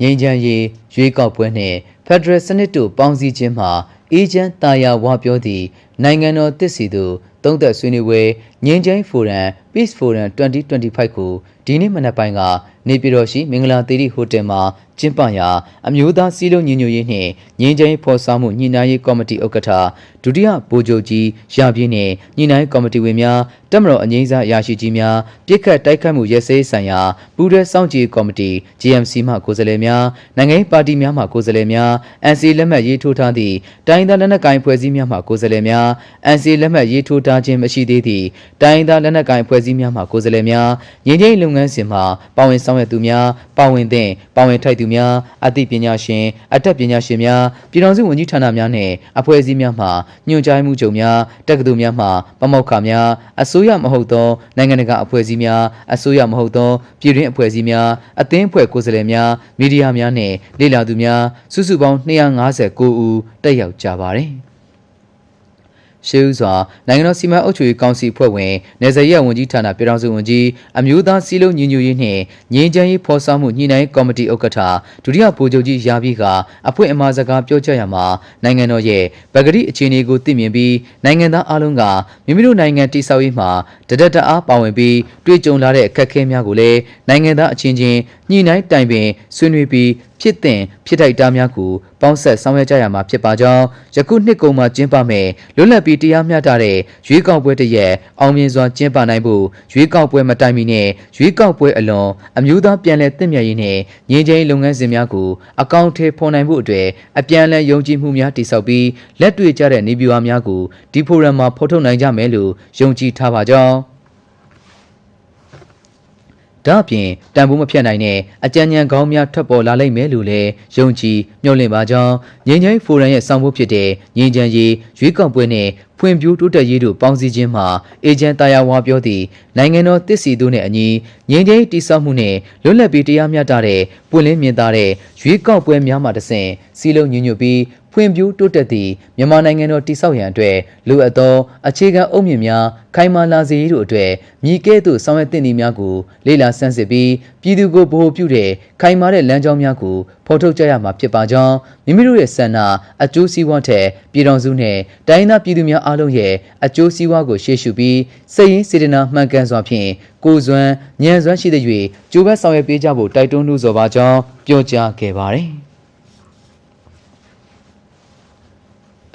ငြိမ်းချမ်းရေးရွေးကောက်ပွဲနှင့်ဖက်ဒရယ်စနစ်တို့ပေါင်းစည်းခြင်းမှာအေဂျင့်တာယာဝါပြောသည့်နိုင်ငံတော်တစ်စီသူသုံးသက်ဆွေးနွေးပွဲငြိမ်းချမ်းဖိုရမ် Peace Forum 2025ကို ဒီနေ့မနက်ပိုင်းကနေပြည်တော်ရှိမင်္ဂလာသီရိဟိုတယ်မှာကျင်းပရာအမျိုးသားစည်းလုံးညီညွတ်ရေးနှင့်ငြိမ်းချမ်းရေးဖော်ဆောင်မှုညှိနှိုင်းရေးကော်မတီဥက္ကဋ္ဌဒုတိယဗိုလ်ချုပ်ကြီးရာပြည့်နှင့်ညှိနှိုင်းကော်မတီဝင်များတက်မတော်အငိမ့်စားရာရှိကြီးများပြစ်ခတ်တိုက်ခတ်မှုရဲစဲဆိုင်ရာပူးရဲစောင့်ကြည့်ကော်မတီ GMC မှကိုယ်စားလှယ်များနိုင်ငံရေးပါတီများမှကိုယ်စားလှယ်များ NC လက်မှတ်ရေးထိုးထားသည့်တိုင်းဒေသလက်နက်ကိုင်ဖွဲ့စည်းများမှကိုယ်စားလှယ်များ NC လက်မှတ်ရေးထိုးထားခြင်းမရှိသေးသည့်တိုင်းဒေသလက်နက်ကိုင်ဖွဲ့စည်းများမှကိုယ်စားလှယ်များငြိမ်းချမ်းရေးလုပ်ငန်းစဉ်မှာပါဝင်ဆောင်ရွက်သူများပါဝင်သင့်ပါဝင်ထိုက်သူများအသိပညာရှင်အတတ်ပညာရှင်များပြည်ထောင်စုဝန်ကြီးဌာနများနှင့်အဖွဲ့အစည်းများမှညွှန်ကြားမှုချုပ်များတက္ကသိုလ်များမှပမောက္ခများအစိုးရမဟုတ်သောနိုင်ငံတကာအဖွဲ့အစည်းများအစိုးရမဟုတ်သောပြည်တွင်းအဖွဲ့အစည်းများအသင်းအဖွဲ့ကိုယ်စားလှယ်များမီဒီယာများနှင့်လေ့လာသူများစုစုပေါင်း259ဦးတက်ရောက်ကြပါသည် ရှေးဦးစွာနိုင်ငံတော်စီမံအုပ်ချုပ်ရေးကောင်စီဖွဲ့ဝင်နေဇရက်ဝန်ကြီးဌာနပြည်ထောင်စုဝန်ကြီးအမျိုးသားစည်းလုံးညီညွတ်ရေးနှင့်ငြိမ်းချမ်းရေးဖော်ဆောင်မှုညှိနှိုင်းကော်မတီဥက္ကဋ္ဌဒုတိယဗိုလ်ချုပ်ကြီးရာပြီးကအဖွင့်အမှာစကားပြောကြားရမှာနိုင်ငံတော်ရဲ့ဗကတိအခြေအနေကိုသိမြင်ပြီးနိုင်ငံသားအလုံးကမိမိတို့နိုင်ငံတိဆောက်ရေးမှာတဒက်တအားပါဝင်ပြီးတွေ့ကြုံလာတဲ့အခက်အခဲများကိုလည်းနိုင်ငံသားအချင်းချင်း ညှိနှိုင်းတိုင်ပင်ဆွေးနွေးပြီးဖြစ်တင်ဖြစ်ထိုက်တာများကိုပေါင်းဆက်ဆောင်ရွက်ကြရမှာဖြစ်ပါကြောင်းယခုနှစ်ကုန်မှာကျင်းပမယ်လွတ်လပ်ပြီးတရားမျှတတဲ့ရွေးကောက်ပွဲတစ်ရက်အောင်မြင်စွာကျင်းပနိုင်ဖို့ရွေးကောက်ပွဲမတိုင်မီနဲ့ရွေးကောက်ပွဲအလွန်အမျိုးသားပြန်လည်တင့်မြတ်ရေးနဲ့ငြိမ်းချမ်းရေးလုပ်ငန်းစဉ်များကိုအကောင့်ထဲဖော်နိုင်ဖို့အတွက်အပြန်အလှန်ယုံကြည်မှုများတည်ဆောက်ပြီးလက်တွေ့ကျတဲ့နေပြည်တော်များကိုဒီဖိုရမ်မှာဖော်ထုတ်နိုင်ကြမယ်လို့ယုံကြည်ထားပါကြောင်း ဒါအပြင်တန်ဖိုးမဖြတ်နိုင်တဲ့အကြံဉာဏ်ကောင်းများထွက်ပေါ်လာလိမ့်မယ်လို့လည်းယုံကြည်မျှော်လင့်ပါကြောင်းငြိမ်းချမ်းရေးဖိုရမ်ရဲ့ဆောင်ဖို့ဖြစ်တဲ့ငြိမ်းချမ်းရေးရွေးကောက်ပွဲနဲ့ဖွံ့ဖြိုးတိုးတက်ရေးတို့ပေါင်းစည်းခြင်းမှာအေဂျင့်တာယာဝါပြောသည့်နိုင်ငံတော်တည်စီတို့နဲ့အညီငြိမ်းချမ်းရေးတည်ဆောက်မှုနဲ့လွတ်လပ်ပြီးတရားမျှတတဲ့ပွင့်လင်းမြင်သာတဲ့ရွေးကောက်ပွဲများမှာတဆင့်စီလုံးညီညွတ်ပြီး ဖွံ့ဖြိုးတိုးတက်သည့်မြန်မာနိုင်ငံတော်တည်ဆောက်ရန်အတွက်လိုအပ်သောအခြေခံအုတ်မြစ်များခိုင်မာလာစေရေးတို့အတွက်မြည်ကဲ့သို့ဆောင်ရွက်သင့်သည့်များကိုလေ့လာဆန်းစစ်ပြီးပြည်သူကိုဗဟိုပြုတဲ့ခိုင်မာတဲ့လမ်းကြောင်းများကိုဖော်ထုတ်ကြရမှာဖြစ်ပါကြောင်းမိမိတို့ရဲ့ဆန္ဒအကျိုးစီးပွားထက်ပြည်တော်စုနှင့်တိုင်းသားပြည်သူများအားလုံးရဲ့အကျိုးစီးပွားကိုရှေ့ရှုပြီးစိတ်ရင်းစေတနာမှန်ကန်စွာဖြင့်ကိုယ်စွမ်းဉာဏ်စွမ်းရှိသရွေကြိုးပမ်းဆောင်ရွက်ပေးကြဖို့တိုက်တွန်းလို့ဆိုပါကြောင်းပြောကြားခဲ့ပါတယ်။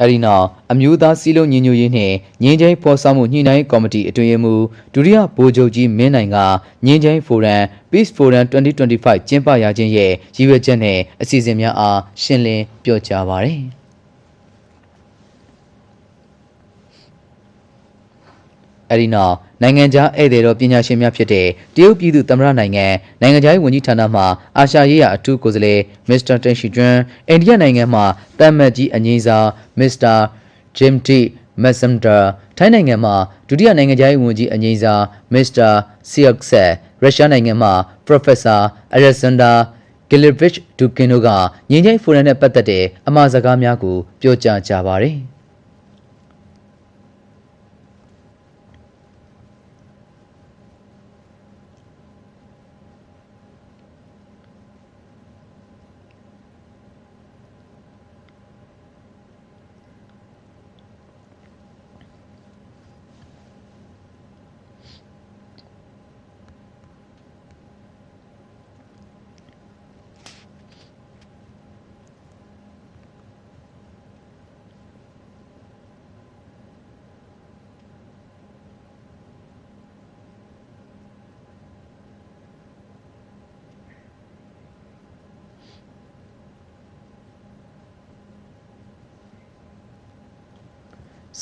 အဲဒီနောက်အမျိုးသားစည်းလုံးညီညွတ်ရေးနှင့်ငြိမ်းချမ်းရေးဖော်ဆောင်မှုညှိနှိုင်းရေးကော်မတီအတွင်းရေးမှူးဒုတိယဗိုလ်ချုပ်ကြီးမင်းနိုင်ကငြိမ်းချမ်းရေးဖိုရမ် Peace Forum 2025ကျင်းပရခြင်းရဲ့ရည်ရွယ်ချက်နဲ့အစီအစဉ်များအားရှင်းလင်းပြောကြားပါသည်။ အဲဒီနောက်နိုင်ငံခြားဧည့်သည်တော်ပညာရှင်များဖြစ်တဲ့တရုတ်ပြည်သူ့သမ္မတနိုင်ငံနိုင်ငံခြားရေးဝန်ကြီးဌာနမှအာရှရေးရာအထူးကိုယ်စားလှယ်မစ္စတာတန်ရှီကျွန်းအိန္ဒိယနိုင်ငံမှတမ်မတ်ကြီးအငိမ့်စာမစ္စတာဂျင်တီမက်ဆမ်ဒါထိုင်းနိုင်ငံမှဒုတိယနိုင်ငံခြားရေးဝန်ကြီးအငိမ့်စာမစ္စတာဆီယက်ဆက်ရုရှားနိုင်ငံမှပရိုဖက်ဆာအလက်ဇန်ဒါဂီလီဗစ်ဒူကင်တို့ကငြိမ်းချမ်းရေးဖိုရမ်နဲ့ပတ်သက်တဲ့အမှာစကားများကိုပြောကြားကြပါတယ်။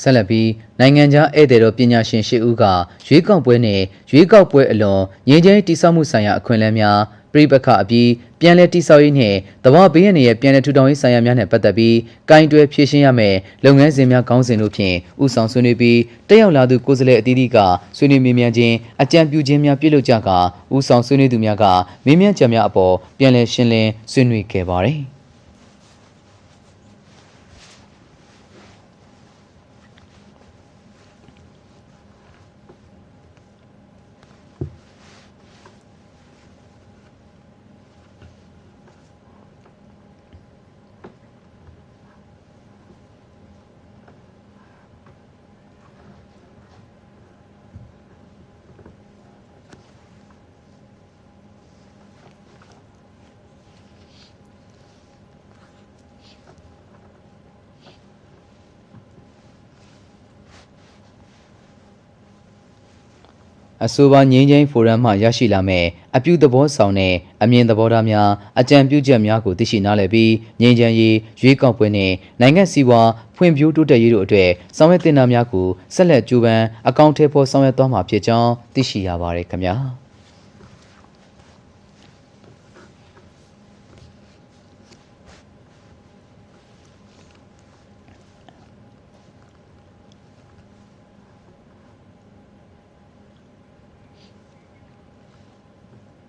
ဆက်လက်ပြီးနိုင်ငံခြားဧည့်သည်တော်ပညာရှင်ရှစ်ဦးကရွေးကောက်ပွဲနှင့်ရွေးကောက်ပွဲအလွန်ငြိမ်းချမ်းရေးတည်ဆောက်မှုဆိုင်ရာအခွင့်အလမ်းများပြည်ပခအပြီးပြန်လည်တည်ဆောက်ရေးနှင့်တဘာဘေးရန်ရဲ့ပြန်လည်ထူထောင်ရေးဆိုင်ရာများနှင့်ပတ်သက်ပြီးကင်တွယ်ဖြည့်ရှင်းရမယ်လုပ်ငန်းစဉ်များခေါင်းစဉ်တို့ဖြင့်ဥဆောင်ဆွေးနွေးပြီးတက်ရောက်လာသူကိုယ်စားလှယ်အသီးသီးကဆွေးနွေးမေးမြန်းခြင်းအကြံပြုခြင်းများပြုလုပ်ကြကာဥဆောင်ဆွေးနွေးသူများကမေးမြန်းချက်များအပေါ်ပြန်လည်ရှင်းလင်းဆွေးနွေးခဲ့ပါသည်။ အဆိုပါငြိမ်းချမ်းဖိုရမ်မှရရှိလာမဲ့အပြုသဘောဆောင်တဲ့အမြင်သဘောထားများအကြံပြုချက်များကိုသိရှိနားလည်ပြီးငြိမ်းချမ်းရေးရွေးကောက်ပွဲနှင့်နိုင်ငံစီးပွားဖွံ့ဖြိုးတိုးတက်ရေးတို့အတွက်ဆောင်ရွက်တင်တာများကိုဆက်လက်ကြိုးပမ်းအကောင့်ထဲပေါ်ဆောင်ရွက်သွားမှာဖြစ်ကြောင်းသိရှိရပါတယ်ခင်ဗျာ။